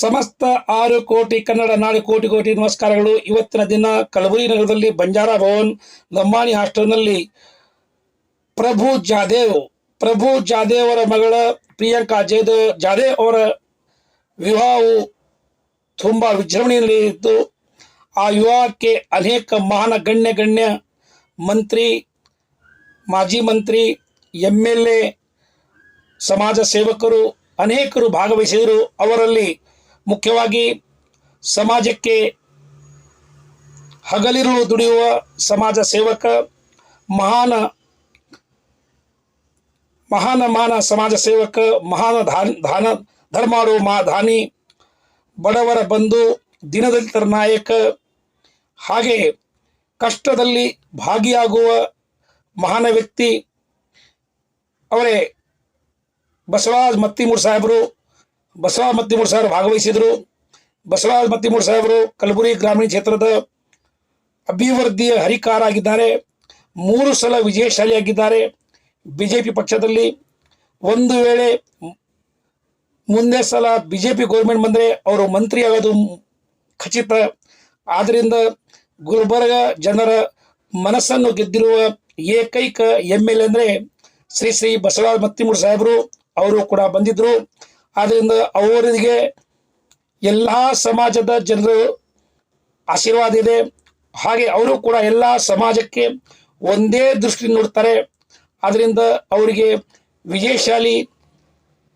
ಸಮಸ್ತ ಆರು ಕೋಟಿ ಕನ್ನಡ ನಾಡು ಕೋಟಿ ಕೋಟಿ ನಮಸ್ಕಾರಗಳು. ಇವತ್ತಿನ ದಿನ ಕಲಬುರಗಿ ನಗರದಲ್ಲಿ ಬಂಜಾರ ಭವನ್ ಲಂಬಾಣಿ ಹಾಸ್ಟೆಲ್ನಲ್ಲಿ ಪ್ರಭು ಜಾದೇವ್ ಪ್ರಭು ಜಾದೇವ್ ಅವರ ಮಗಳ ಪ್ರಿಯಾಂಕಾ ಜಯದೇವ್ ಜಾದೇವ್ ಅವರ ವಿವಾಹವು ತುಂಬ ವಿಜೃಂಭಣೆಯಲ್ಲಿ ಇತ್ತು ಆ ವಿವಾಹಕ್ಕೆ ಅನೇಕ ಮಹಾನ ಗಣ್ಯ ಗಣ್ಯ ಮಂತ್ರಿ, ಮಾಜಿ ಮಂತ್ರಿ ಎಂ ಎಲ್ ಎ ಸಮಾಜ ಸೇವಕರು, ಅನೇಕರು ಭಾಗವಹಿಸಿದರು. ಅವರಲ್ಲಿ ಮುಖ್ಯವಾಗಿ ಸಮಾಜಕ್ಕೆ ಹಗಲಿರುಳು ದುಡಿಯುವ ಸಮಾಜ ಸೇವಕ, ಮಹಾನ ಮಹಾನ ಮಾನ ಸಮಾಜ ಸೇವಕ, ಮಹಾನ ಧಾನ್, ಧಾನ ಧರ್ಮಾಡು ಮಾ ಧಾನಿ, ಬಡವರ ಬಂಧು, ದಿನದಲಿತರ ನಾಯಕ, ಹಾಗೆ ಕಷ್ಟದಲ್ಲಿ ಭಾಗಿಯಾಗುವ ಮಹಾನ ವ್ಯಕ್ತಿ ಅವರೇ ಬಸವರಾಜ್ ಮತ್ತಿಮೂರ್ ಸಾಹೇಬರು. ಬಸವರಾಜ್ ಮತ್ತಿಮೂರು ಸಾಹೇಬರು ಭಾಗವಹಿಸಿದರು. ಬಸವ ಮತ್ತಿಮೂರು ಸಾಹೇಬರು ಕಲಬುರಗಿ ಗ್ರಾಮೀಣ ಕ್ಷೇತ್ರದ ಅಭಿವೃದ್ಧಿಯ ಹರಿಕಾರ ಆಗಿದ್ದಾರೆ. ಮೂರು ಸಲ ವಿಜಯಶಾಲಿಯಾಗಿದ್ದಾರೆ ಬಿ ಜೆ ಪಿ ಪಕ್ಷದಲ್ಲಿ ಒಂದು ವೇಳೆ ಮುಂದೆ ಸಲ ಬಿ ಜೆ ಪಿ ಗೌರ್ಮೆಂಟ್ ಬಂದರೆ ಅವರು ಮಂತ್ರಿ ಆಗೋದು ಖಚಿತ. ಆದ್ದರಿಂದ ಗುಲ್ಬರ್ಗ ಜನರ ಮನಸ್ಸನ್ನು ಗೆದ್ದಿರುವ ಏಕೈಕ ಎಂ ಎಲ್ ಎ ಅಂದರೆ ಶ್ರೀ ಶ್ರೀ ಬಸವರಾಜ ಮತ್ತಿಮೂರು ಸಾಹೇಬರು ಅವರು ಕೂಡ ಬಂದಿದ್ದರು ಆದ್ದರಿಂದ ಅವರಿಗೆ ಎಲ್ಲ ಸಮಾಜದ ಜನರು ಆಶೀರ್ವಾದ ಇದೆ. ಹಾಗೆ ಅವರು ಕೂಡ ಎಲ್ಲ ಸಮಾಜಕ್ಕೆ ಒಂದೇ ದೃಷ್ಟಿ ನೋಡ್ತಾರೆ. ಆದ್ದರಿಂದ ಅವರಿಗೆ ವಿಜಯಶಾಲಿ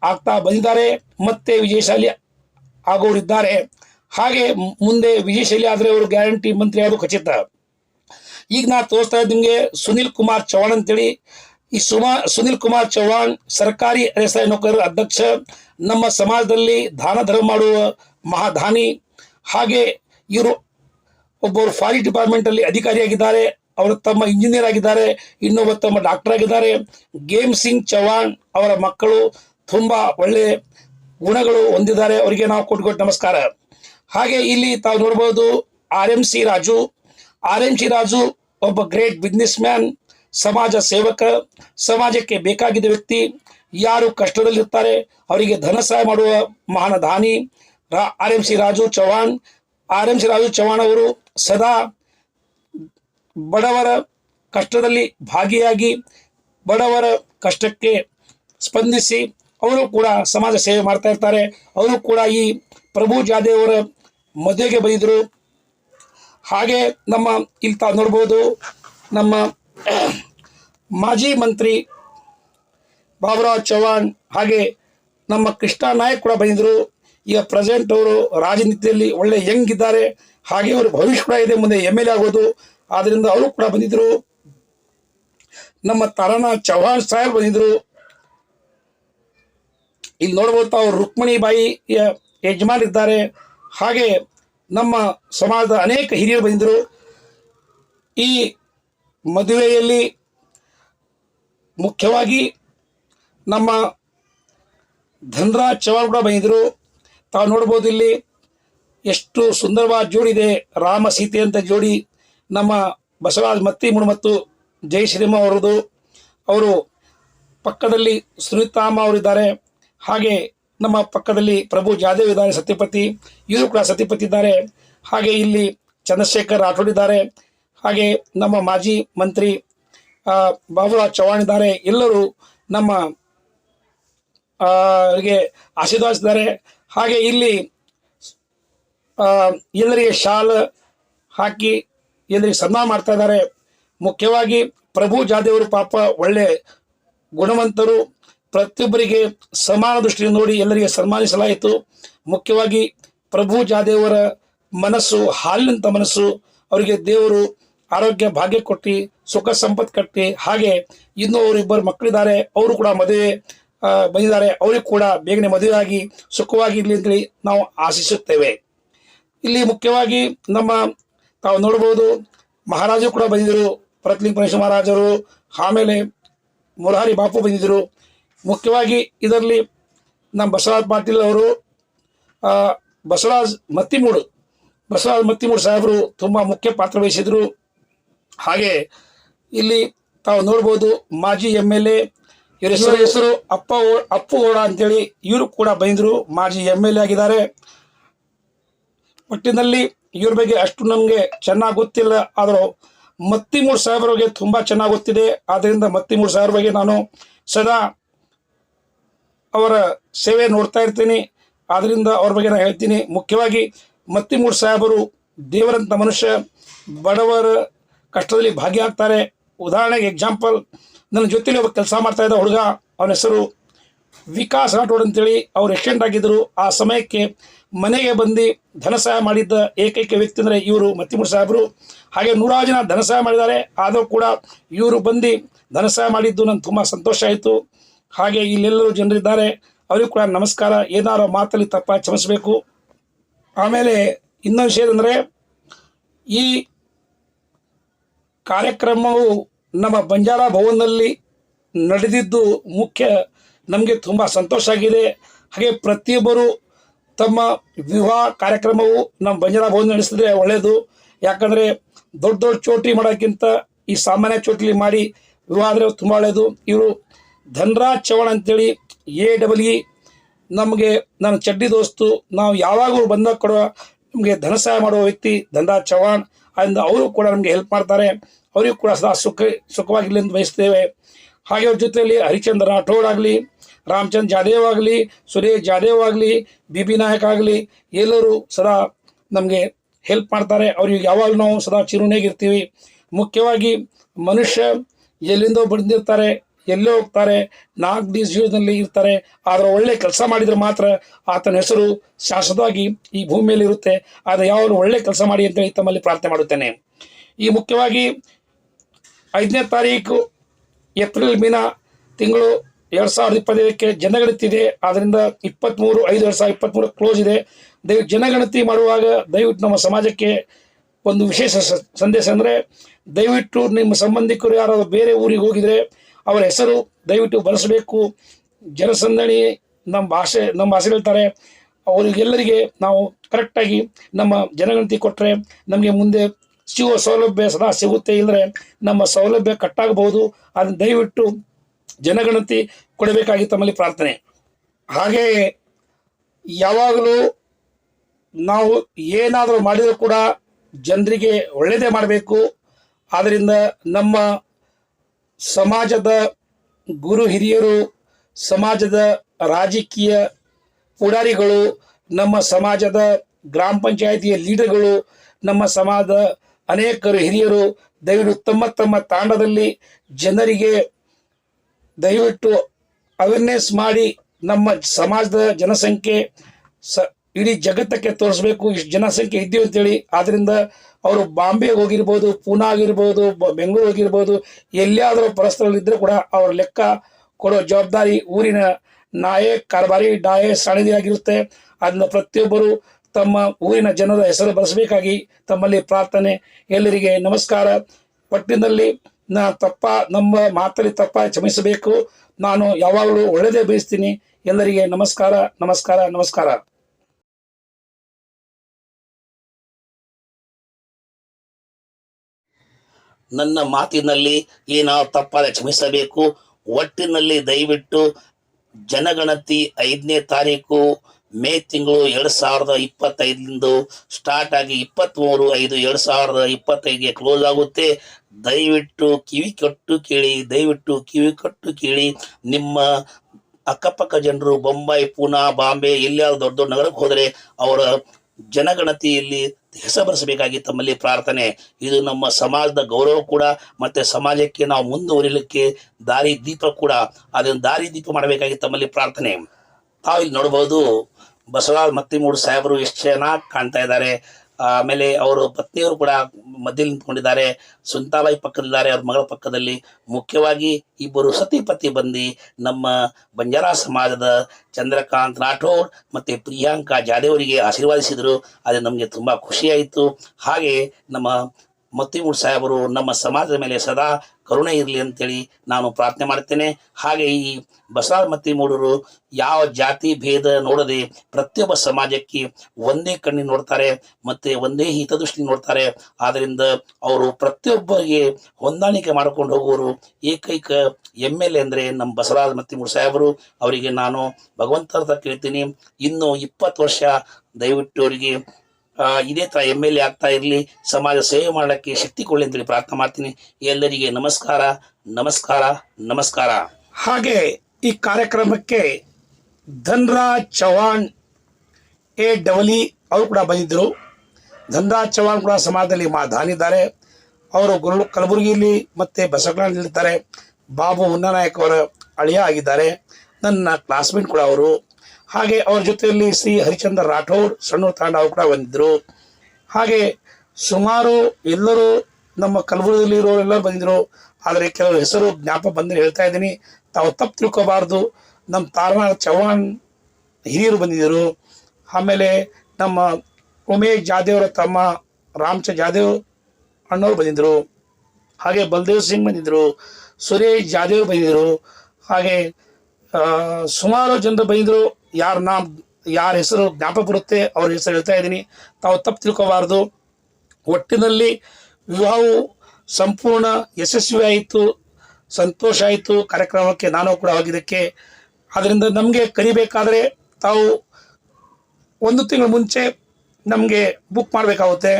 ಆಗ್ತಾ ಬಂದಿದ್ದಾರೆ. ಮತ್ತೆ ವಿಜಯಶಾಲಿ ಆಗೋರಿದ್ದಾರೆ. ಹಾಗೆ ಮುಂದೆ ವಿಜಯಶಾಲಿ ಆದರೆ ಅವರು ಗ್ಯಾರಂಟಿ ಮಂತ್ರಿ ಆಗೋದು ಖಚಿತ. ಈಗ ನಾ ತೋರಿಸ್ತಾ ಇದ್ದ ನಿಮಗೆ ಸುನಿಲ್ ಕುಮಾರ್ ಚೌಹಾಣ್ ಅಂತೇಳಿ. ಈ ಸುಮಾ, ಸುನಿಲ್ ಕುಮಾರ್ ಚೌಹಾಣ್ ಸರ್ಕಾರಿ ರೆಸಾಯಿ ನೌಕರರ ಅಧ್ಯಕ್ಷ. ನಮ್ಮ ಸಮಾಜದಲ್ಲಿ ದಾನ ಧರ್ಮ ಮಾಡುವ ಮಹಾದಾನಿ. ಹಾಗೆ ಇವರು ಒಬ್ಬರು ಫಾರಿನ್ ಡಿಪಾರ್ಟ್ಮೆಂಟಲ್ಲಿ ಅಧಿಕಾರಿಯಾಗಿದ್ದಾರೆ ಅವರು ತಮ್ಮ ಇಂಜಿನಿಯರ್ ಆಗಿದ್ದಾರೆ. ಇನ್ನೊಬ್ಬ ತಮ್ಮ ಡಾಕ್ಟರ್ ಆಗಿದ್ದಾರೆ. ಗೇಮ್ ಸಿಂಗ್ ಚೌಹಾಣ್ ಅವರ ಮಕ್ಕಳು ತುಂಬ ಒಳ್ಳೆ ಗುಣಗಳು ಹೊಂದಿದ್ದಾರೆ. ಅವರಿಗೆ ನಾವು ಕೊಟ್ಟು ಕೊಟ್ಟು ನಮಸ್ಕಾರ. ಹಾಗೆ ಇಲ್ಲಿ ತಾವು ನೋಡ್ಬೋದು R M C Raju. R M C Raju ಒಬ್ಬ ಗ್ರೇಟ್ ಬಿಸ್ನೆಸ್ ಮ್ಯಾನ್ ಸಮಾಜ ಸೇವಕ, ಸಮಾಜಕ್ಕೆ ಬೇಕಾಗಿದ್ದ ವ್ಯಕ್ತಿ. ಯಾರು ಕಷ್ಟದಲ್ಲಿರ್ತಾರೆ, ಅವರಿಗೆ ಧನ ಸಹಾಯ ಮಾಡುವ ಮಹಾನ ದಾನಿ R M C Raju Chauhan. R M C Raju Chauhan ಅವರು ಸದಾ ಬಡವರ ಕಷ್ಟದಲ್ಲಿ ಭಾಗಿಯಾಗಿ ಬಡವರ ಕಷ್ಟಕ್ಕೆ ಸ್ಪಂದಿಸಿ ಅವರು ಕೂಡ ಸಮಾಜ ಸೇವೆ ಮಾಡ್ತಾ ಇರ್ತಾರೆ. ಅವರು ಕೂಡ ಈ ಪ್ರಭು ಜಾದೇವರ ಮದುವೆಗೆ ಬಂದಿದ್ದರು ಹಾಗೆ ನಮ್ಮ ಇಲ್ಲಿ ತಾವು ನೋಡ್ಬೋದು, ನಮ್ಮ ಮಾಜಿ ಮಂತ್ರಿ ಬಾಬುರಾವ್ ಚೌಹಾಣ್ ಹಾಗೆ ನಮ್ಮ ಕೃಷ್ಣ ನಾಯಕ್ ಕೂಡ ಬಂದಿದ್ದರು ಈಗ ಪ್ರೆಸೆಂಟ್ ಅವರು ರಾಜನೀತಿಯಲ್ಲಿ ಒಳ್ಳೆ ಯಂಗ್ ಇದ್ದಾರೆ. ಹಾಗೆ ಅವರು ಭವಿಷ್ಯ ಕೂಡ ಇದೆ, ಮುಂದೆ ಎಂ ಎಲ್ ಎ ಆಗೋದು. ಆದ್ದರಿಂದ ಅವರು ಕೂಡ ಬಂದಿದ್ದರು ನಮ್ಮ ತರಣ ಚೌಹಾಣ್ ಸಾಹೇಬ್ ಬಂದಿದ್ದರು ಇಲ್ಲಿ ನೋಡ್ಬೋದು ತಾವು ರುಕ್ಮಿಣಿಬಾಯಿ ಯಜಮಾನಿದ್ದಾರೆ ಹಾಗೆ ನಮ್ಮ ಸಮಾಜದ ಅನೇಕ ಹಿರಿಯರು ಬಂದಿದ್ದರು ಈ ಮದುವೆಯಲ್ಲಿ ಮುಖ್ಯವಾಗಿ ನಮ್ಮ ಧನ್ರಾಜ್ ಚವಾಣ್ ಕೂಡ ಬಂದಿದ್ದರು ತಾವು ನೋಡ್ಬೋದು ಇಲ್ಲಿ ಎಷ್ಟು ಸುಂದರವಾದ ಜೋಡಿ ಇದೆ. ರಾಮ ಸೀತೆ ಅಂತ ಜೋಡಿ ನಮ್ಮ ಬಸವರಾಜ್ ಮತ್ತಿಮುಡು ಮತ್ತು ಜಯಶ್ರೀಮ ಅವರದು ಅವರು ಪಕ್ಕದಲ್ಲಿ ಸುನೀತಾಮ ಅವರಿದ್ದಾರೆ. ಹಾಗೆ ನಮ್ಮ ಪಕ್ಕದಲ್ಲಿ ಪ್ರಭು ಜಾದೇವ್ ಇದ್ದಾರೆ, ಸತ್ಯಪತಿ. ಇವರು ಕೂಡ ಸತ್ಯಪತಿ ಇದ್ದಾರೆ. ಹಾಗೆ ಇಲ್ಲಿ ಚಂದ್ರಶೇಖರ್ ರಾಠೋಡ್ ಇದ್ದಾರೆ. ಹಾಗೆ ನಮ್ಮ ಮಾಜಿ ಮಂತ್ರಿ ಬಾಬುರಾಜ್ ಚೌಹಾಣ್ ಇದ್ದಾರೆ. ಎಲ್ಲರೂ ನಮ್ಮ ಅವರಿಗೆ ಆಶೀರ್ವಾದಿಸಿದ್ದಾರೆ. ಹಾಗೆ ಇಲ್ಲಿ ಎಲ್ಲರಿಗೆ ಶಾಲ್ ಹಾಕಿ ಎಲ್ಲರಿಗೆ ಸನ್ಮಾನ ಮಾಡ್ತಾ ಇದ್ದಾರೆ. ಮುಖ್ಯವಾಗಿ ಪ್ರಭು ಜಾದೇವರು ಪಾಪ ಒಳ್ಳೆ ಗುಣವಂತರು. ಪ್ರತಿಯೊಬ್ಬರಿಗೆ ಸಮಾನ ದೃಷ್ಟಿಯಿಂದ ನೋಡಿ ಎಲ್ಲರಿಗೆ ಸನ್ಮಾನಿಸಲಾಯಿತು. ಮುಖ್ಯವಾಗಿ ಪ್ರಭು ಜಾದೇವರ ಮನಸ್ಸು, ಹಾಲಿನಂತ ಮನಸ್ಸು. ಅವರಿಗೆ ದೇವರು ಆರೋಗ್ಯ ಭಾಗ್ಯ ಕೊಟ್ಟು, ಸುಖ ಸಂಪತ್ತು ಕಟ್ಟಿ. ಹಾಗೆ ಇನ್ನೂ ಅವರಿಬ್ಬರು ಮಕ್ಕಳಿದ್ದಾರೆ. ಅವರು ಕೂಡ ಮದುವೆ ಬಂದಿದ್ದಾರೆ. ಅವರಿಗೂ ಕೂಡ ಬೇಗನೆ ಮದುವೆಯಾಗಿ ಸುಖವಾಗಿರಲಿ ಅಂತೇಳಿ ನಾವು ಆಶಿಸುತ್ತೇವೆ. ಇಲ್ಲಿ ಮುಖ್ಯವಾಗಿ ನಮ್ಮ ತಾವು ನೋಡ್ಬೋದು ಮಹಾರಾಜರು ಕೂಡ ಬಂದಿದ್ದರು. ಪ್ರತಿಲಿಂಗ ಪರಮೇಶ್ವರ ಮಹಾರಾಜರು, ಆಮೇಲೆ ಮುರಾರಿ ಬಾಪು ಬಂದಿದ್ದರು. ಮುಖ್ಯವಾಗಿ ಇದರಲ್ಲಿ ನಮ್ಮ ಬಸವರಾಜ್ ಪಾಟೀಲ್ ಅವರು ಬಸವರಾಜ್ ಮತ್ತಿಮೂಡು ಬಸವರಾಜ್ ಮತ್ತಿಮೂಡು ಸಾಹೇಬರು ತುಂಬ ಮುಖ್ಯ ಪಾತ್ರ ವಹಿಸಿದರು. ಹಾಗೆ ಇಲ್ಲಿ ತಾವು ನೋಡ್ಬೋದು ಮಾಜಿ ಎಂ ಎಲ್ ಎ ಇವ್ರ ಹೆಸರು ಹೆಸರು ಅಪ್ಪ ಓ- ಅಪ್ಪು ಗೌಡ ಅಂತೇಳಿ ಇವರು ಕೂಡ ಬಂದರು ಮಾಜಿ ಎಂ ಎಲ್ ಎ ಆಗಿದ್ದಾರೆ. ಒಟ್ಟಿನಲ್ಲಿ ಇವ್ರ ಬಗ್ಗೆ ಅಷ್ಟು ನಮಗೆ ಚೆನ್ನಾಗಿ ಗೊತ್ತಿಲ್ಲ ಆದರೂ ಮತ್ತಿಮೂರು ಸಾಹೇಬರ ಬಗ್ಗೆ ತುಂಬ ಚೆನ್ನಾಗಿ ಗೊತ್ತಿದೆ. ಆದ್ದರಿಂದ ಮತ್ತಿಮೂರು ಸಾವಿರ ಬಗ್ಗೆ ನಾನು ಸದಾ ಅವರ ಸೇವೆ ನೋಡ್ತಾ ಇರ್ತೀನಿ. ಆದ್ದರಿಂದ ಅವ್ರ ಬಗ್ಗೆ ನಾನು ಹೇಳ್ತೀನಿ. ಮುಖ್ಯವಾಗಿ ಮತ್ತಿಮೂರು ಸಾಹೇಬರು ದೇವರಂತ ಮನುಷ್ಯ ಬಡವರ ಕಷ್ಟದಲ್ಲಿ ಭಾಗಿಯಾಗ್ತಾರೆ. ಉದಾಹರಣೆಗೆ ಎಕ್ಸಾಂಪಲ್ ನನ್ನ ಜೊತೆಲಿ ಒಬ್ಬ ಕೆಲಸ ಮಾಡ್ತಾ ಇದ್ದ ಹುಡುಗ, ಅವನ ಹೆಸರು ವಿಕಾಸ್ ರಾಠೋಡ್ ಅಂತೇಳಿ. ಅವ್ರು ಎಕ್ಸಿಡೆಂಟ್ ಆಗಿದ್ದರು ಆ ಸಮಯಕ್ಕೆ ಮನೆಗೆ ಬಂದು ಧನ ಸಹಾಯ ಮಾಡಿದ್ದ ಏಕೈಕ ವ್ಯಕ್ತಿ ಅಂದರೆ ಇವರು ಮತ್ತಿಮೂರು ಸಾಹೇಬರು. ಹಾಗೆ ನೂರಾರು ಜನ ಧನ ಸಹಾಯ ಮಾಡಿದ್ದಾರೆ. ಆದರೂ ಕೂಡ ಇವರು ಬಂದು ಧನ ಸಹಾಯ ಮಾಡಿದ್ದು ನನಗೆ ತುಂಬ ಸಂತೋಷ ಆಯಿತು. ಹಾಗೆ ಇಲ್ಲೆಲ್ಲರೂ ಜನರಿದ್ದಾರೆ. ಅವರಿಗೂ ಕೂಡ ನಮಸ್ಕಾರ. ಏನಾರೋ ಮಾತಲ್ಲಿ ತಪ್ಪ ಕ್ಷಮಿಸಬೇಕು. ಆಮೇಲೆ ಇನ್ನೊಂದು ವಿಷಯ ಅಂದರೆ ಈ ಕಾರ್ಯಕ್ರಮವು ನಮ್ಮ ಬಂಜಾರ ಭವನದಲ್ಲಿ ನಡೆದಿದ್ದು ಮುಖ್ಯ, ನಮಗೆ ತುಂಬ ಸಂತೋಷ ಆಗಿದೆ. ಹಾಗೆ ಪ್ರತಿಯೊಬ್ಬರು ತಮ್ಮ ವಿವಾಹ ಕಾರ್ಯಕ್ರಮವು ನಮ್ಮ ಬಂಜಾರ ಭವನ ನಡೆಸಿದ್ರೆ ಒಳ್ಳೆಯದು ಯಾಕಂದರೆ ದೊಡ್ಡ ದೊಡ್ಡ ಚೋಟಿ ಮಾಡೋಕ್ಕಿಂತ ಈ ಸಾಮಾನ್ಯ ಚೋಟಿಲಿ ಮಾಡಿ ವಿವಾಹ ಆದರೆ ತುಂಬ ಒಳ್ಳೆಯದು ಇವರು ಧನ್ರಾಜ್ ಚವಾಣ್ ಅಂತೇಳಿ ಎ ಡಬಲ್ ಇ ನಮಗೆ ನನ್ನ ಚಡ್ಡಿ ದೋಸ್ತು. ನಾವು ಯಾವಾಗಲೂ ಬಂದಾಗ ಕೊಡುವ ನಮಗೆ ಧನ ಸಹಾಯ ಮಾಡುವ ವ್ಯಕ್ತಿ ಧನ್ರಾಜ್ ಚವಾಣ್ ಅದರಿಂದ ಅವರು ಕೂಡ ನಮಗೆ ಹೆಲ್ಪ್ ಮಾಡ್ತಾರೆ. ಅವರಿಗೂ ಕೂಡ ಸದಾ ಸುಖ, ಸುಖವಾಗಿರಲಿ ಎಂದು ಬಯಸ್ತೇವೆ ಹಾಗೆ ಅವ್ರ ಜೊತೆಯಲ್ಲಿ ಹರಿಚಂದ್ರ ರಾಠೋಡ್ ಆಗಲಿ, ರಾಮಚಂದ್ರ ಜಾದೇವ್ ಆಗಲಿ, ಸುರೇಶ್ ಜಾದೇವ್ ಆಗಲಿ, ಬಿ ಬಿ ನಾಯಕ್ ಆಗಲಿ, ಎಲ್ಲರೂ ಸದಾ ನಮಗೆ ಹೆಲ್ಪ್ ಮಾಡ್ತಾರೆ. ಅವ್ರಿಗೆ ಯಾವಾಗಲೂ ನಾವು ಸದಾ ಚಿರುಣಿಯಾಗಿರ್ತೀವಿ ಮುಖ್ಯವಾಗಿ ಮನುಷ್ಯ ಎಲ್ಲಿಂದೋ ಬಂದಿರ್ತಾರೆ, ಎಲ್ಲೇ ಹೋಗ್ತಾರೆ, ನಾಲ್ಕು ದಿವಸ ಜೀವನದಲ್ಲಿ ಇರ್ತಾರೆ, ಆದರೆ ಒಳ್ಳೆ ಕೆಲಸ ಮಾಡಿದರೆ ಮಾತ್ರ ಆತನ ಹೆಸರು ಶಾಶ್ವತವಾಗಿ ಈ ಭೂಮಿಯಲ್ಲಿ ಇರುತ್ತೆ ಆದರೆ ಯಾವಾಗಲೂ ಒಳ್ಳೆ ಕೆಲಸ ಮಾಡಿ ಅಂತೇಳಿ ತಮ್ಮಲ್ಲಿ ಪ್ರಾರ್ಥನೆ ಮಾಡುತ್ತೇನೆ. ಈ ಮುಖ್ಯವಾಗಿ ಐದನೇ ತಾರೀಕು ಏಪ್ರಿಲ್ ಮೀನ ತಿಂಗಳು ಎರಡು ಸಾವಿರದ ಇಪ್ಪತ್ತೈದಕ್ಕೆ ಜನಗಣತಿ ಇದೆ ಆದ್ದರಿಂದ ಇಪ್ಪತ್ತ್ಮೂರು ಐದು ಎರಡು ಸಾವಿರದ ಇಪ್ಪತ್ತ್ಮೂರು ಕ್ಲೋಸ್ ಇದೆ. ದಯವಿಟ್ಟು ಜನಗಣತಿ ಮಾಡುವಾಗ ದಯವಿಟ್ಟು ನಮ್ಮ ಸಮಾಜಕ್ಕೆ ಒಂದು ವಿಶೇಷ ಸಂದೇಶ ಅಂದರೆ ದಯವಿಟ್ಟು ನಿಮ್ಮ ಸಂಬಂಧಿಕರು ಯಾರಾದರೂ ಬೇರೆ ಊರಿಗೆ ಹೋಗಿದರೆ ಅವರ ಹೆಸರು ದಯವಿಟ್ಟು ಬಳಸಬೇಕು. ಜನಸಂದಣಿ ನಮ್ಮ ಭಾಷೆ ನಮ್ಮ ಭಾಷೆ ಹೇಳ್ತಾರೆ. ಅವರಿಗೆಲ್ಲರಿಗೆ ನಾವು ಕರೆಕ್ಟಾಗಿ ನಮ್ಮ ಜನಗಣತಿ ಕೊಟ್ಟರೆ ನಮಗೆ ಮುಂದೆ ಸಿಗುವ ಸೌಲಭ್ಯ ಸದಾ ಸಿಗುತ್ತೆ ಇಲ್ಲದ್ರೆ ನಮ್ಮ ಸೌಲಭ್ಯ ಕಟ್ಟಾಗಬಹುದು. ಅದನ್ನು ದಯವಿಟ್ಟು ಜನಗಣತಿ ಕೊಡಬೇಕಾಗಿ ತಮ್ಮಲ್ಲಿ ಪ್ರಾರ್ಥನೆ. ಹಾಗೆಯೇ ಯಾವಾಗಲೂ ನಾವು ಏನಾದರೂ ಮಾಡಿದರೂ ಕೂಡ ಜನರಿಗೆ ಒಳ್ಳೆಯದೇ ಮಾಡಬೇಕು. ಆದ್ದರಿಂದ ನಮ್ಮ ಸಮಾಜದ ಗುರು ಹಿರಿಯರು, ಸಮಾಜದ ರಾಜಕೀಯ ಪುಡಾರಿಗಳು, ನಮ್ಮ ಸಮಾಜದ ಗ್ರಾಮ ಪಂಚಾಯಿತಿಯ ಲೀಡರ್ಗಳು, ನಮ್ಮ ಸಮಾಜದ ಅನೇಕರು ಹಿರಿಯರು ದಯವಿಟ್ಟು ತಮ್ಮ ತಮ್ಮ ತಾಂಡದಲ್ಲಿ ಜನರಿಗೆ ದಯವಿಟ್ಟು ಅವೇರ್ನೆಸ್ ಮಾಡಿ ನಮ್ಮ ಸಮಾಜದ ಜನಸಂಖ್ಯೆ ಸ, ಇಡೀ ಜಗತ್ತಕ್ಕೆ ತೋರಿಸ್ಬೇಕು. ಇಷ್ಟು ಜನಸಂಖ್ಯೆ ಇದ್ದೀವಿ ಅಂತೇಳಿ. ಆದ್ದರಿಂದ ಅವರು ಬಾಂಬೆಗೆ ಹೋಗಿರ್ಬೋದು ಪೂನಾ ಆಗಿರ್ಬೋದು ಬೆಂಗಳೂರು ಹೋಗಿರ್ಬೋದು, ಎಲ್ಲಿಯಾದರೂ ಪರಸ್ಥಳಲ್ಲಿದ್ದರೆ ಕೂಡ ಅವ್ರ ಲೆಕ್ಕ ಕೊಡೋ ಜವಾಬ್ದಾರಿ ಊರಿನ ನಾಯಕ್ ಕಾರ್ಬಾರಿ ಡಾಯೆ ಆಗಿರುತ್ತೆ ಅದನ್ನ ಪ್ರತಿಯೊಬ್ಬರು ತಮ್ಮ ಊರಿನ ಜನರ ಹೆಸರು ಬಳಸಬೇಕಾಗಿ ತಮ್ಮಲ್ಲಿ ಪ್ರಾರ್ಥನೆ. ಎಲ್ಲರಿಗೆ ನಮಸ್ಕಾರ. ಒಟ್ಟಿನಲ್ಲಿ ನಾ ತಪ್ಪ ನಮ್ಮ ಮಾತಲ್ಲಿ ತಪ್ಪ ಕ್ಷಮಿಸಬೇಕು. ನಾನು ಯಾವಾಗಲೂ ಒಳ್ಳೆಯದೇ ಬಯಸ್ತೀನಿ. ಎಲ್ಲರಿಗೆ ನಮಸ್ಕಾರ ನಮಸ್ಕಾರ ನಮಸ್ಕಾರ. ನನ್ನ ಮಾತಿನಲ್ಲಿ ಏನಾದ್ರು ತಪ್ಪಾದ ಕ್ಷಮಿಸಬೇಕು. ಒಟ್ಟಿನಲ್ಲಿ ದಯವಿಟ್ಟು ಜನಗಣತಿ ಐದನೇ ತಾರೀಕು ಮೇ ತಿಂಗಳು ಎರಡು ಸಾವಿರದ ಇಪ್ಪತ್ತೈದರಿಂದ ಸ್ಟಾರ್ಟ್ ಆಗಿ ಇಪ್ಪತ್ತ್ಮೂರು ಐದು ಎರಡು ಸಾವಿರದ ಇಪ್ಪತ್ತೈದಿಗೆ ಕ್ಲೋಸ್ ಆಗುತ್ತೆ. ದಯವಿಟ್ಟು ಕಿವಿ ಕಟ್ಟು ಕೇಳಿ, ದಯವಿಟ್ಟು ಕಿವಿ ಕಟ್ಟು ಕೇಳಿ. ನಿಮ್ಮ ಅಕ್ಕಪಕ್ಕ ಜನರು ಬೊಂಬೈ ಪೂನಾ, ಬಾಂಬೆ, ಎಲ್ಲಿಯಾದ್ರು ದೊಡ್ಡ ದೊಡ್ಡ ನಗರಕ್ಕೆ ಹೋದರೆ ಅವರ ಜನಗಣತಿಯಲ್ಲಿ ಹೆಸರು ಬರೆಸಬೇಕಾಗಿ ತಮ್ಮಲ್ಲಿ ಪ್ರಾರ್ಥನೆ. ಇದು ನಮ್ಮ ಸಮಾಜದ ಗೌರವ ಕೂಡ, ಮತ್ತು ಸಮಾಜಕ್ಕೆ ನಾವು ಮುಂದುವರಿಲಿಕ್ಕೆ ದಾರಿ ದೀಪ ಕೂಡ. ಅದನ್ನು ದಾರಿ ದೀಪ ಮಾಡಬೇಕಾಗಿ ತಮ್ಮಲ್ಲಿ ಪ್ರಾರ್ಥನೆ. ತಾವು ಇಲ್ಲಿ ನೋಡ್ಬೋದು ಬಸವರಾಜ್ ಮತ್ತಿಮೂಡು ಸಾಹೇಬರು ಎಷ್ಟು ಚೆನ್ನಾಗಿ ಕಾಣ್ತಾ ಇದ್ದಾರೆ. ಆಮೇಲೆ ಅವರು ಪತ್ನಿಯವರು ಕೂಡ ಮಧ್ಯದಲ್ಲಿ ನಿಂತ್ಕೊಂಡಿದ್ದಾರೆ. ಸುಂತಾಬಾಯಿ ಪಕ್ಕದಲ್ಲಿದ್ದಾರೆ, ಅವ್ರ ಮಗಳ ಪಕ್ಕದಲ್ಲಿ. ಮುಖ್ಯವಾಗಿ ಇಬ್ಬರು ಸತಿಪತಿ ಬಂದು, ನಮ್ಮ ಬಂಜಾರ ಸಮಾಜದ ಚಂದ್ರಕಾಂತ್ ರಾಠೋಡ್ ಮತ್ತು ಪ್ರಿಯಾಂಕಾ ಜಾದೇವರಿಗೆ ಆಶೀರ್ವಾದಿಸಿದರು. ಅದು ನಮಗೆ ತುಂಬ ಖುಷಿಯಾಯಿತು. ಹಾಗೆ ನಮ್ಮ ಮತ್ತಿಮೂರು ಸಾಹೇಬರು ನಮ್ಮ ಸಮಾಜದ ಮೇಲೆ ಸದಾ ಕರುಣೆ ಇರಲಿ ಅಂತೇಳಿ ನಾನು ಪ್ರಾರ್ಥನೆ ಮಾಡ್ತೇನೆ ಹಾಗೆ ಈ ಬಸವಮತಿ ಮತ್ತಿಮೂಡರು ಯಾವ ಜಾತಿ ಭೇದ ನೋಡದೆ ಪ್ರತಿಯೊಬ್ಬ ಸಮಾಜಕ್ಕೆ ಒಂದೇ ಕಣ್ಣಿ ನೋಡ್ತಾರೆ, ಮತ್ತೆ ಒಂದೇ ಹಿತದೃಷ್ಟಿ ನೋಡ್ತಾರೆ. ಆದ್ದರಿಂದ ಅವರು ಪ್ರತಿಯೊಬ್ಬರಿಗೆ ಹೊಂದಾಣಿಕೆ ಮಾಡ್ಕೊಂಡು ಹೋಗುವರು ಏಕೈಕ ಎಂ ಎಲ್ ಎ ಅಂದರೆ ನಮ್ಮ ಬಸವರಾಜ ಮತ್ತಿಮೂಡು ಸಾಹೇಬರು. ಅವರಿಗೆ ನಾನು ಭಗವಂತರ ಕೇಳ್ತೀನಿ. ಇನ್ನು ಇಪ್ಪತ್ತು ವರ್ಷ ದಯವಿಟ್ಟು ಅವರಿಗೆ ಇದೇ ತರ ಎಂ ಎಲ್ ಎ ಆಗ್ತಾ ಇರಲಿ, ಸಮಾಜ ಸೇವೆ ಮಾಡಲಿಕ್ಕೆ ಶಕ್ತಿ ಕೊಳ್ಳಿ ಅಂತೇಳಿ ಪ್ರಾರ್ಥನೆ ಮಾಡ್ತೀನಿ. ಎಲ್ಲರಿಗೆ ನಮಸ್ಕಾರ ನಮಸ್ಕಾರ ನಮಸ್ಕಾರ. ಹಾಗೆ ಈ ಕಾರ್ಯಕ್ರಮಕ್ಕೆ ಧನ್ರಾಜ್ ಚೌಹಾಣ್ ಎ ಡಬಲಿ ಅವರು ಕೂಡ ಬಂದಿದ್ದರು. ಧನ್ರಾಜ್ ಚೌಹಾಣ್ ಕೂಡ ಸಮಾಜದಲ್ಲಿ ಮಾ ದಾನಿದ್ದಾರೆ ಅವರು ಗುರು ಕಲಬುರಗಿಯಲ್ಲಿ ಮತ್ತು ಇರ್ತಾರೆ ಬಾಬು ಹುನ್ನನಾಯಕ್ ಅವರ ಅಳಿಯ ಆಗಿದ್ದಾರೆ. ನನ್ನ ಕ್ಲಾಸ್ಮೇಟ್ ಕೂಡ ಅವರು. ಹಾಗೆ ಅವ್ರ ಜೊತೆಯಲ್ಲಿ ಶ್ರೀ ಹರಿಚಂದ್ರ ರಾಠೋಡ್ ಸಣ್ಣ ತಾಂಡ ಕೂಡ ಬಂದಿದ್ದರು ಹಾಗೆ ಸುಮಾರು ಎಲ್ಲರೂ ನಮ್ಮ ಕಲಬುರಗಿಯಲ್ಲಿ ಇರೋರೆಲ್ಲ ಬಂದಿದ್ರು. ಆದರೆ ಕೆಲವರು ಹೆಸರು ಜ್ಞಾಪ ಬಂದರೆ ಹೇಳ್ತಾ ಇದ್ದೀನಿ. ತಾವು ತಪ್ಪು ತಿಳ್ಕೋಬಾರ್ದು. ನಮ್ಮ ತಾರನಾಥ್ ಚೌಹಾಣ್ ಹಿರಿಯರು ಬಂದಿದ್ದರು. ಆಮೇಲೆ ನಮ್ಮ ಉಮೇಶ್ ಜಾದೇವ್ರ ತಮ್ಮ ರಾಮಚ ಜಾದೇವ್ ಅಣ್ಣವ್ರು ಬಂದಿದ್ದರು ಹಾಗೆ ಬಲ್ದೇವ್ ಸಿಂಗ್ ಬಂದಿದ್ದರು ಸುರೇಶ್ ಜಾದೇವ್ ಬಂದಿದ್ದರು ಹಾಗೆ ಸುಮಾರು ಜನರು ಬಂದಿದ್ದರು ಯಾರು ನಾ ಯಾರ ಹೆಸರು ಜ್ಞಾಪಕ ಬರುತ್ತೆ, ಅವ್ರ ಹೆಸರು ಹೇಳ್ತಾ ಇದ್ದೀನಿ. ತಾವು ತಪ್ಪು ತಿಳ್ಕೋಬಾರ್ದು. ಒಟ್ಟಿನಲ್ಲಿ ವಿವಾಹವು ಸಂಪೂರ್ಣ ಯಶಸ್ವಿ ಆಯಿತು, ಸಂತೋಷ ಆಯಿತು. ಕಾರ್ಯಕ್ರಮಕ್ಕೆ ನಾನು ಕೂಡ ಹೋಗಿದ್ದಕ್ಕೆ. ಅದರಿಂದ ನಮಗೆ ಕರಿಬೇಕಾದ್ರೆ ತಾವು ಒಂದು ತಿಂಗಳ ಮುಂಚೆ ನಮಗೆ ಬುಕ್ ಮಾಡಬೇಕಾಗುತ್ತೆ.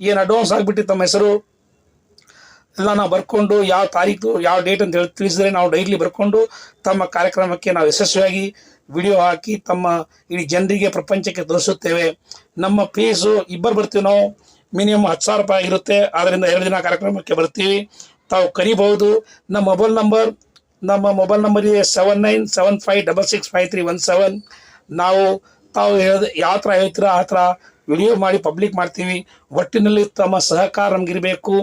ಏನು ಅಡ್ವಾನ್ಸ್ ಆಗಿಬಿಟ್ಟು ತಮ್ಮ ಹೆಸರು? ಎಲ್ಲ ನಾವು ಬರ್ಕೊಂಡು ಯಾವ ತಾರೀಕು, ಯಾವ ಡೇಟ್ ಅಂತ ಹೇಳಿ ತಿಳಿಸಿದ್ರೆ ನಾವು ಡೈಲಿ ಬರ್ಕೊಂಡು ತಮ್ಮ ಕಾರ್ಯಕ್ರಮಕ್ಕೆ ನಾವು ಯಶಸ್ವಿಯಾಗಿ ವಿಡಿಯೋ ಹಾಕಿ ತಮ್ಮ ಇಡೀ ಜನರಿಗೆ, ಪ್ರಪಂಚಕ್ಕೆ ತೋರಿಸುತ್ತೇವೆ. ನಮ್ಮ ಫೀಸು ಇಬ್ಬರು ಬರ್ತೀವಿ ನಾವು. ಮಿನಿಮಮ್ ಹತ್ತು ಸಾವಿರ ರೂಪಾಯಿ ಆಗಿರುತ್ತೆ. ಆದ್ದರಿಂದ ಎರಡು ದಿನ ಕಾರ್ಯಕ್ರಮಕ್ಕೆ ಬರ್ತೀವಿ. ತಾವು ಕರಿಬಹುದು. ನಮ್ಮ ಮೊಬೈಲ್ ನಂಬರ್ ನಮ್ಮ ಮೊಬೈಲ್ ನಂಬರ್ ಇದೆ seven nine seven five double six five three one seven ನಾವು ತಾವು ಯಾವ ಥರ ಹೇಳ್ತೀರಾ, ಆ ಥರ ವಿಡಿಯೋ ಮಾಡಿ ಪಬ್ಲಿಕ್ ಮಾಡ್ತೀವಿ. ಒಟ್ಟಿನಲ್ಲಿ ತಮ್ಮ ಸಹಕಾರ ನಮಗಿರಬೇಕು.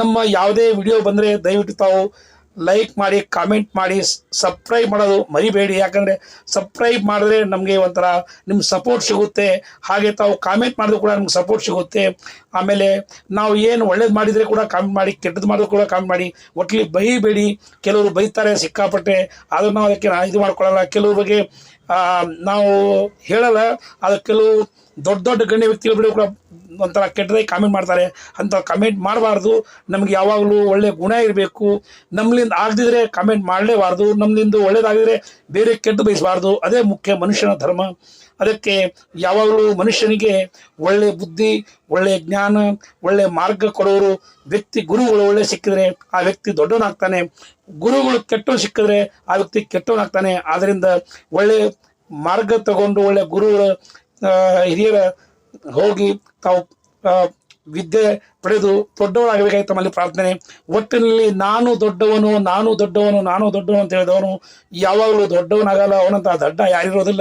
ನಮ್ಮ ಯಾವುದೇ ವಿಡಿಯೋ ಬಂದರೆ ದಯವಿಟ್ಟು ತಾವು ಲೈಕ್ ಮಾಡಿ, ಕಾಮೆಂಟ್ ಮಾಡಿ, ಸಬ್ಸ್ಕ್ರೈಬ್ ಮಾಡೋದು ಮರಿಬೇಡಿ. ಯಾಕಂದರೆ ಸಬ್ಸ್ಕ್ರೈಬ್ ಮಾಡಿದ್ರೆ ನಮಗೆ ಒಂಥರ ನಿಮ್ಮ ಸಪೋರ್ಟ್ ಸಿಗುತ್ತೆ. ಹಾಗೆ ತಾವು ಕಾಮೆಂಟ್ ಮಾಡಿದ್ರು ಕೂಡ ನಮ್ಗೆ ಸಪೋರ್ಟ್ ಸಿಗುತ್ತೆ. ಆಮೇಲೆ ನಾವು ಏನು ಒಳ್ಳೇದು ಮಾಡಿದರೆ ಕೂಡ ಕಾಮೆಂಟ್ ಮಾಡಿ ಕೆಟ್ಟದ್ದು ಮಾಡಿದ್ರು ಕೂಡ ಕಾಮೆಂಟ್ ಮಾಡಿ. ಒಟ್ಟಿಗೆ ಬೈಬೇಡಿ. ಕೆಲವರು ಬೈತಾರೆ, ಸಿಕ್ಕಾಪಟ್ಟೆ. ಆದರೂ ನಾವು ಅದಕ್ಕೆ ಇದು ಮಾಡ್ಕೊಳ್ಳಲ್ಲ. ಕೆಲವ್ರ ಬಗ್ಗೆ ನಾವು ಹೇಳಲ್ಲ ಅದು ಕೆಲವು ದೊಡ್ಡ ದೊಡ್ಡ ಗಣ್ಯ ವ್ಯಕ್ತಿಗಳು ಕೂಡ ಒಂಥರ ಕೆಟ್ಟದಾಗಿ ಕಾಮೆಂಟ್ ಮಾಡ್ತಾರೆ. ಅಂತ ಕಮೆಂಟ್ ಮಾಡಬಾರ್ದು. ನಮಗೆ ಯಾವಾಗಲೂ ಒಳ್ಳೆ ಗುಣ ಇರಬೇಕು. ನಮ್ಲಿಂದ ಆಗದಿದ್ರೆ ಕಮೆಂಟ್ ಮಾಡಲೇಬಾರ್ದು. ನಮ್ಮಿಂದ ಒಳ್ಳೇದಾಗಿದ್ರೆ ಬೇರೆ ಕೆಟ್ಟು ಬಯಸಬಾರ್ದು. ಅದೇ ಮುಖ್ಯ ಮನುಷ್ಯನ ಧರ್ಮ. ಅದಕ್ಕೆ ಯಾವಾಗಲೂ ಮನುಷ್ಯನಿಗೆ ಒಳ್ಳೆ ಬುದ್ಧಿ, ಒಳ್ಳೆ ಜ್ಞಾನ, ಒಳ್ಳೆ ಮಾರ್ಗ ಕೊಡೋರು ವ್ಯಕ್ತಿ ಗುರುಗಳು ಒಳ್ಳೆ ಸಿಕ್ಕಿದ್ರೆ ಆ ವ್ಯಕ್ತಿ ದೊಡ್ಡವನಾಗ್ತಾನೆ. ಗುರುಗಳು ಕೆಟ್ಟವ್ ಸಿಕ್ಕಿದ್ರೆ ಆ ವ್ಯಕ್ತಿ ಕೆಟ್ಟವನಾಗ್ತಾನೆ. ಆದ್ದರಿಂದ ಒಳ್ಳೆ ಮಾರ್ಗ ತಗೊಂಡು ಒಳ್ಳೆ ಗುರುಗಳ ಹಿರಿಯರ ಹೋಗಿ ತಾವು ವಿದ್ಯೆ ಪಡೆದು ದೊಡ್ಡವರಾಗಬೇಕಾಗಿ ತಮ್ಮಲ್ಲಿ ಪ್ರಾರ್ಥನೆ. ಒಟ್ಟಿನಲ್ಲಿ ನಾನು ದೊಡ್ಡವನು ನಾನು ದೊಡ್ಡವನು ನಾನು ದೊಡ್ಡವನು ಅಂತ ಹೇಳಿದವನು ಯಾವಾಗಲೂ ದೊಡ್ಡವನಾಗಲ್ಲ. ಅವನಂತ ದಡ್ಡ ಯಾರಿರೋದಿಲ್ಲ.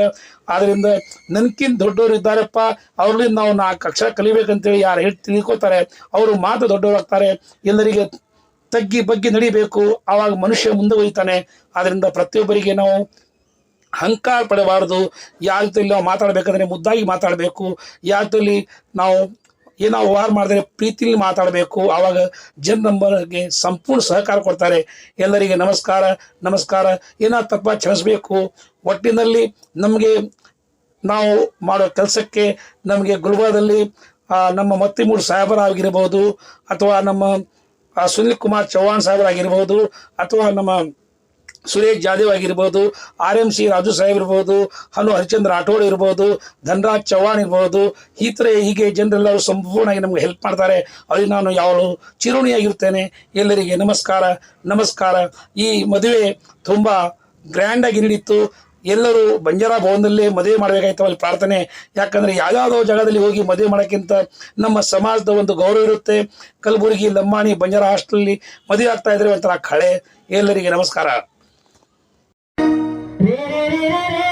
ಆದ್ದರಿಂದ ನನ್ಕಿಂತ ದೊಡ್ಡವರು ಇದ್ದಾರಪ್ಪ, ಅವ್ರಲ್ಲಿಂದ ನಾವು ನಾಲ್ಕು ಅಕ್ಷರ ಕಲಿಬೇಕಂತೇಳಿ ಯಾರು ಹೇಳಿ ತಿಳ್ಕೊತಾರೆ ಅವರು ಮಾತ್ರ ದೊಡ್ಡವರಾಗ್ತಾರೆ. ಎಲ್ಲರಿಗೆ ತಗ್ಗಿ ಬಗ್ಗಿ ನಡಿಬೇಕು. ಆವಾಗ ಮನುಷ್ಯ ಮುಂದೆ ಹೋಯ್ತಾನೆ ಆದ್ದರಿಂದ ಪ್ರತಿಯೊಬ್ಬರಿಗೆ ನಾವು ಅಹಂಕಾರ ಪಡಬಾರದು. ರೀತಿಯಲ್ಲಿ ನಾವು ಮಾತಾಡಬೇಕಂದ್ರೆ ಮುದ್ದಾಗಿ ಮಾತಾಡಬೇಕು. ರೀತಿಯಲ್ಲಿ ನಾವು ಏನೋ ವ್ಯವಹಾರ ಮಾಡಿದ್ರೆ ಪ್ರೀತಿಲಿ ಮಾತಾಡಬೇಕು. ಆವಾಗ ಜನ ನಂಬರ್ಗೆ ಸಂಪೂರ್ಣ ಸಹಕಾರ ಕೊಡ್ತಾರೆ. ಎಲ್ಲರಿಗೆ ನಮಸ್ಕಾರ ನಮಸ್ಕಾರ. ಏನೋ ತಪ್ಪ ಕ್ಷಮಿಸಬೇಕು ಒಟ್ಟಿನಲ್ಲಿ ನಮಗೆ ನಾವು ಮಾಡೋ ಕೆಲಸಕ್ಕೆ ನಮಗೆ ಗುಲ್ಬರ್ಗದಲ್ಲಿ ಆ, ನಮ್ಮ ಮತ್ತಿಮೂರು ಸಾಹೇಬರಾಗಿರ್ಬೋದು ಅಥವಾ ನಮ್ಮ ಸುನಿಲ್ ಕುಮಾರ್ ಚೌಹಾಣ್ ಸಾಹೇಬರಾಗಿರ್ಬೋದು ಅಥವಾ ನಮ್ಮ ಸುರೇಶ್ ಜಾದೇವ್ ಆಗಿರ್ಬೋದು, ಆರ್ ಎಂ ಸಿ ರಾಜು ಸಾಹೇಬ್ ಇರ್ಬೋದು, ಹನು ಹರಿಚಂದ್ರ ರಾಠೋಡ್ ಇರ್ಬೋದು, ಧನ್ರಾಜ್ ಚೌಹಾಣ್ ಇರ್ಬೋದು, ಈ ಥರ ಹೀಗೆ ಜನರೆಲ್ಲರೂ ಸಂಪೂರ್ಣವಾಗಿ ನಮಗೆ ಹೆಲ್ಪ್ ಮಾಡ್ತಾರೆ. ಅಲ್ಲಿ ನಾನು ಯಾವಾಗಲೂ ಚಿರುಣಿಯಾಗಿರ್ತೇನೆ ಎಲ್ಲರಿಗೆ ನಮಸ್ಕಾರ. ನಮಸ್ಕಾರ. ಈ ಮದುವೆ ತುಂಬ ಗ್ರ್ಯಾಂಡಾಗಿ ನಡೀತು. ಎಲ್ಲರೂ ಬಂಜಾರ ಭವನದಲ್ಲೇ ಮದುವೆ ಮಾಡಬೇಕಾಯ್ತು ಅಲ್ಲಿ ಪ್ರಾರ್ಥನೆ. ಯಾಕಂದರೆ ಯಾವುದಾದೋ ಜಾಗದಲ್ಲಿ ಹೋಗಿ ಮದುವೆ ಮಾಡೋಕ್ಕಿಂತ ನಮ್ಮ ಸಮಾಜದ ಒಂದು ಗೌರವ ಇರುತ್ತೆ. ಕಲಬುರಗಿ, ಲಂಬಾಣಿ, ಬಂಜಾರ ಹಾಸ್ಟೆಲಲ್ಲಿ ಮದುವೆ ಆಗ್ತಾ ಇದ್ರೆ ಒಂಥರ ಕಳೆ. ಎಲ್ಲರಿಗೆ ನಮಸ್ಕಾರ. re, re, re.